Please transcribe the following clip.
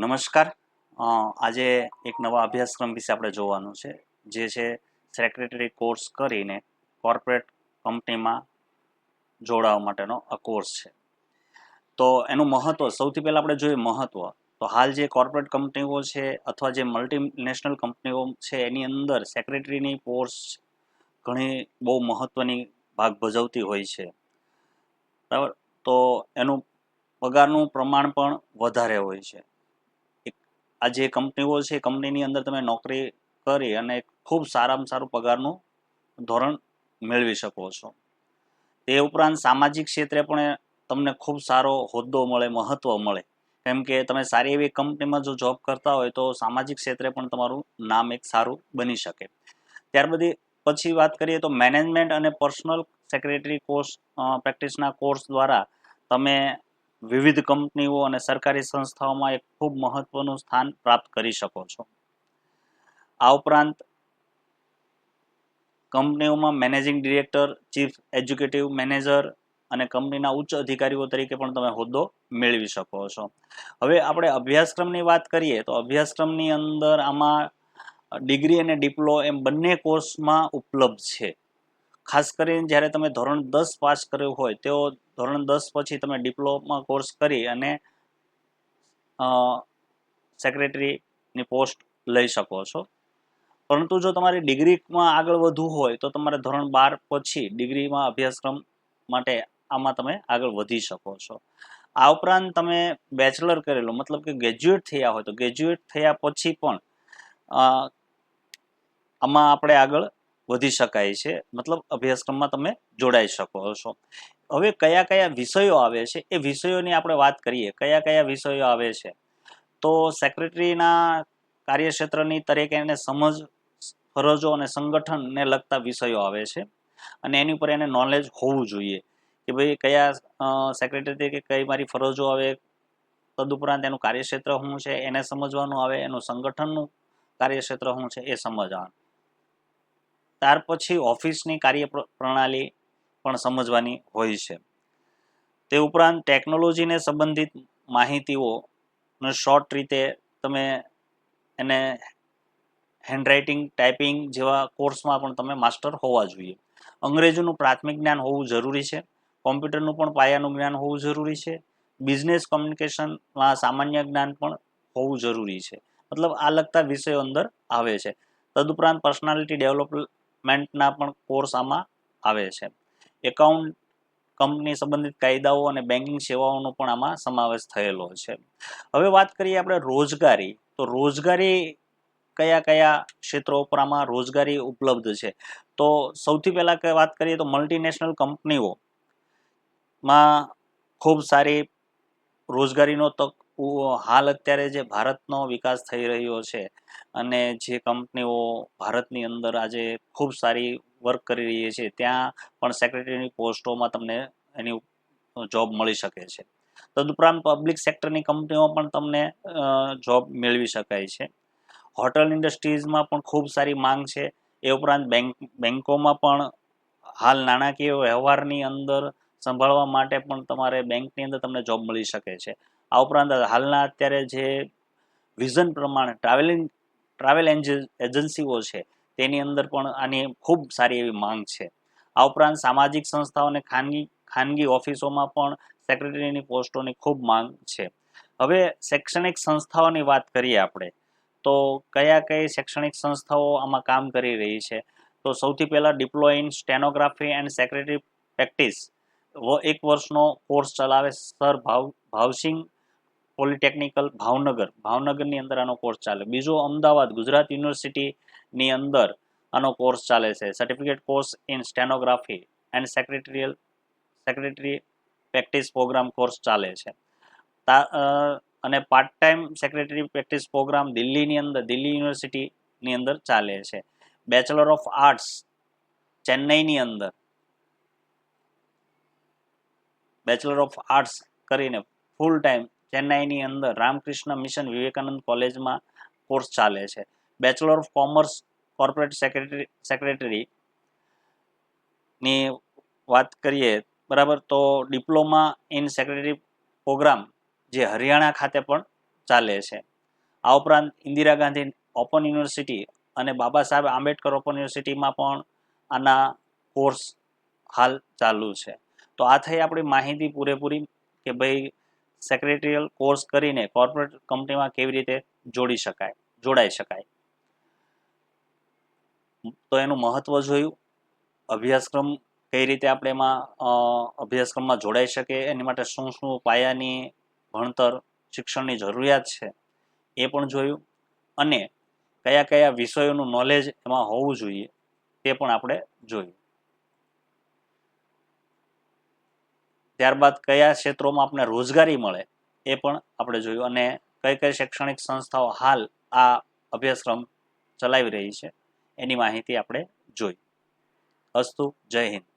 નમસ્કાર. આજે એક નવા અભ્યાસક્રમ વિશે આપણે જોવાનું છે, જે છે સેક્રેટરી કોર્સ કરીને કોર્પોરેટ કંપનીમાં જોડાવા માટેનો આ કોર્સ છે. તો એનું મહત્વ, સૌથી પહેલાં આપણે જોઈએ મહત્વ. તો હાલ જે કોર્પોરેટ કંપનીઓ છે અથવા જે મલ્ટીનેશનલ કંપનીઓ છે, એની અંદર સેક્રેટરીની પોસ્ટ ઘણી બહુ મહત્વની ભાગ ભજવતી હોય છે. બરાબર? તો એનું પગારનું પ્રમાણ પણ વધારે હોય છે. આ જે કંપનીઓ છે કંપનીની અંદર તમે નોકરી કરી અને ખૂબ સારામાં સારું પગારનું ધોરણ મેળવી શકો છો. તે ઉપરાંત સામાજિક ક્ષેત્રે પણ તમને ખૂબ સારો હોદ્દો મળે, મહત્વ મળે. કેમ કે તમે સારી એવી કંપનીમાં જો જોબ કરતા હોય તો સામાજિક ક્ષેત્રે પણ તમારું નામ એક સારું બની શકે. ત્યાર બધી પછી વાત કરીએ તો મેનેજમેન્ટ અને પર્સનલ સેક્રેટરી કોર્સ પ્રેક્ટિસના કોર્સ દ્વારા તમે વિવિધ કંપનીઓ અને સરકારી સંસ્થાઓમાં એક ખૂબ મહત્વનું સ્થાન પ્રાપ્ત કરી શકો છો. આ ઉપરાંત કંપનીઓમાં managing director, chief executive manager અને કંપનીના ઉચ્ચ અધિકારીઓ તરીકે પણ તમે હોદ્દો મેળવી શકો છો. હવે આપણે અભ્યાસક્રમની વાત કરીએ તો અભ્યાસક્રમની અંદર આમાં ડિગ્રી અને ડિપ્લો એમ બંને કોર્સમાં ઉપલબ્ધ છે. ખાસ કરીને જ્યારે તમે ધોરણ દસ પાસ કર્યું હોય, તેઓ ધોરણ દસ પછી તમે ડિપ્લોમા કોર્સ કરી અને સેક્રેટરીની પોસ્ટ લઈ શકો છો. પરંતુ જો તમારે ડિગ્રીમાં આગળ વધવું હોય, તો તમારે ધોરણ બાર પછી ડિગ્રીમાં અભ્યાસક્રમ માટે આમાં તમે આગળ વધી શકો છો. આ ઉપરાંત તમે બેચલર કરેલો, મતલબ કે ગ્રેજ્યુએટ થયા હોય, તો ગ્રેજ્યુએટ થયા પછી પણ આમાં આપણે આગળ વધી શકાય છે. મતલબ અભ્યાસક્રમમાં તમે જોડાઈ શકો છો. હવે કયા કયા વિષયો આવે છે? એ વિષયોની આપણે વાત કરીએ. કયા કયા વિષયો આવે છે? તો સેક્રેટરીના કાર્યક્ષેત્રની તરીકે એને સમજ, ફરજો અને સંગઠનને લગતા વિષયો આવે છે. અને એની ઉપર એને નોલેજ હોવું જોઈએ. કે ભાઈ કયા સેક્રેટરી તરીકે કઈ મારી ફરજો આવે? તદુપરાંત એનું કાર્યક્ષેત્ર શું છે? એને સમજવાનું આવે. એનું સંગઠનનું કાર્યક્ષેત્ર શું છે? એ સમજવાનું. ત્યાર પછી ઓફિસની કાર્ય પ્રણાલી પણ સમજવાની હોય છે. તે ઉપરાંત ટેકનોલોજીને સંબંધિત માહિતીઓ શોર્ટ રીતે તમે એને હેન્ડરાઇટિંગ ટાઈપિંગ જેવા કોર્સમાં પણ તમે માસ્ટર હોવા જોઈએ. અંગ્રેજીનું પ્રાથમિક જ્ઞાન હોવું જરૂરી છે. કોમ્પ્યુટરનું પણ પાયાનું જ્ઞાન હોવું જરૂરી છે. બિઝનેસ કોમ્યુનિકેશનમાં સામાન્ય જ્ઞાન પણ હોવું જરૂરી છે. મતલબ આ લગતા વિષયો અંદર આવે છે. તદુપરાંત પર્સનાલિટી ડેવલપમેન્ટના પણ કોર્સ આમાં આવે છે. એકાઉન્ટ કંપની સંબંધિત કાયદાઓ અને બેન્કિંગ સેવાઓનો પણ આમાં સમાવેશ થયેલો છે. હવે વાત કરીએ આપણે રોજગારી. તો રોજગારી કયા કયા ક્ષેત્રો ઉપર આમાં રોજગારી ઉપલબ્ધ છે? તો સૌથી પહેલાં વાત કરીએ તો મલ્ટીનેશનલ કંપનીઓમાં ખૂબ સારી રોજગારીનો તક હાલ અત્યારે જે ભારતનો વિકાસ થઈ રહ્યો છે અને જે કંપનીઓ ભારતની અંદર આજે ખૂબ સારી વર્ક કરી રહી છે, ત્યાં પણ સેક્રેટરીની પોસ્ટોમાં તમને એની જોબ મળી શકે છે. તદુપરાંત પબ્લિક સેક્ટરની કંપનીઓ પણ તમને જોબ મેળવી શકાય છે. હોટલ ઇન્ડસ્ટ્રીઝમાં પણ ખૂબ સારી માંગ છે. એ ઉપરાંત બેંક, બેંકોમાં પણ હાલ નાણાકીય વ્યવહારની અંદર સંભાળવા માટે પણ તમારે બેંકની અંદર તમને જોબ મળી શકે છે. આ ઉપરાંત હાલના અત્યારે જે વિઝન પ્રમાણે ટ્રાવેલિંગ, ટ્રાવેલ એજન્સીઓ છે, તેની અંદર પણ આની ખૂબ સારી એવી માંગ છે. આ ઉપરાંત સામાજિક સંસ્થાઓ અને ખાનગી ખાનગી ઓફિસોમાં પણ સેક્રેટરીની પોસ્ટોની ખૂબ માંગ છે. હવે શૈક્ષણિક સંસ્થાઓની વાત કરીએ આપણે, તો કયા કઈ શૈક્ષણિક સંસ્થાઓ આમાં કામ કરી રહી છે? તો સૌથી પહેલાં diploma in stenography and secretary practice એક વર્ષનો કોર્સ ચલાવે સર ભાવ ભાવસિંગ પોલિટેકનિકલ ભાવનગર ભાવનગરની અંદર આનો કોર્સ ચાલે. બીજો અમદાવાદ ગુજરાત યુનિવર્સિટીની અંદર આનો કોર્સ ચાલે છે. Certificate course in stenography and secretarial secretary practice programme course ચાલે છે. અને part time secretary practice programme દિલ્હીની અંદર, દિલ્હી યુનિવર્સિટીની અંદર ચાલે છે. બેચલર ઓફ આર્ટ્સ ચેન્નઈની અંદર. બેચલર ઓફ આર્ટ્સ કરીને ફૂલ ટાઈમ ચેન્નાઈની અંદર રામકૃષ્ણ મિશન વિવેકાનંદ કોલેજમાં કોર્સ ચાલે છે. Bachelor of commerce corporate secretary secretary ની વાત કરીએ, બરાબર? તો ડિપ્લોમા ઇન સેક્રેટરી પ્રોગ્રામ જે હરિયાણા ખાતે પણ ચાલે છે. આ ઉપરાંત ઇન્દિરા ગાંધી ઓપન યુનિવર્સિટી અને બાબા સાહેબ આંબેડકર ઓપન યુનિવર્સિટીમાં પણ આના કોર્સ હાલ ચાલુ છે. તો આ થઈ આપણી માહિતી પૂરેપૂરી કે ભાઈ સેક્રેટરીયલ કોર્સ કરીને કોર્પોરેટ કંપનીમાં કેવી રીતે જોડી શકાય, જોડાઈ શકાય. તો એનું મહત્વ જોયું. અભ્યાસક્રમ કઈ રીતે આપણે એમાં અભ્યાસક્રમમાં જોડાઈ શકે એની માટે શું શું પાયાની ભણતર, શિક્ષણની જરૂરિયાત છે, એ પણ જોયું. અને કયા કયા વિષયોનું નોલેજ એમાં હોવું જોઈએ, તે પણ આપણે જોયું. ત્યારબાદ કયા ક્ષેત્રોમાં આપણે રોજગારી મળે એ પણ આપણે જોયું અને કઈ કઈ શૈક્ષણિક સંસ્થાઓ હાલ આ અભ્યાસક્રમ ચલાવી રહી છે એની માહિતી આપણે જોઈ. અસ્તુ, જય હિન્દ.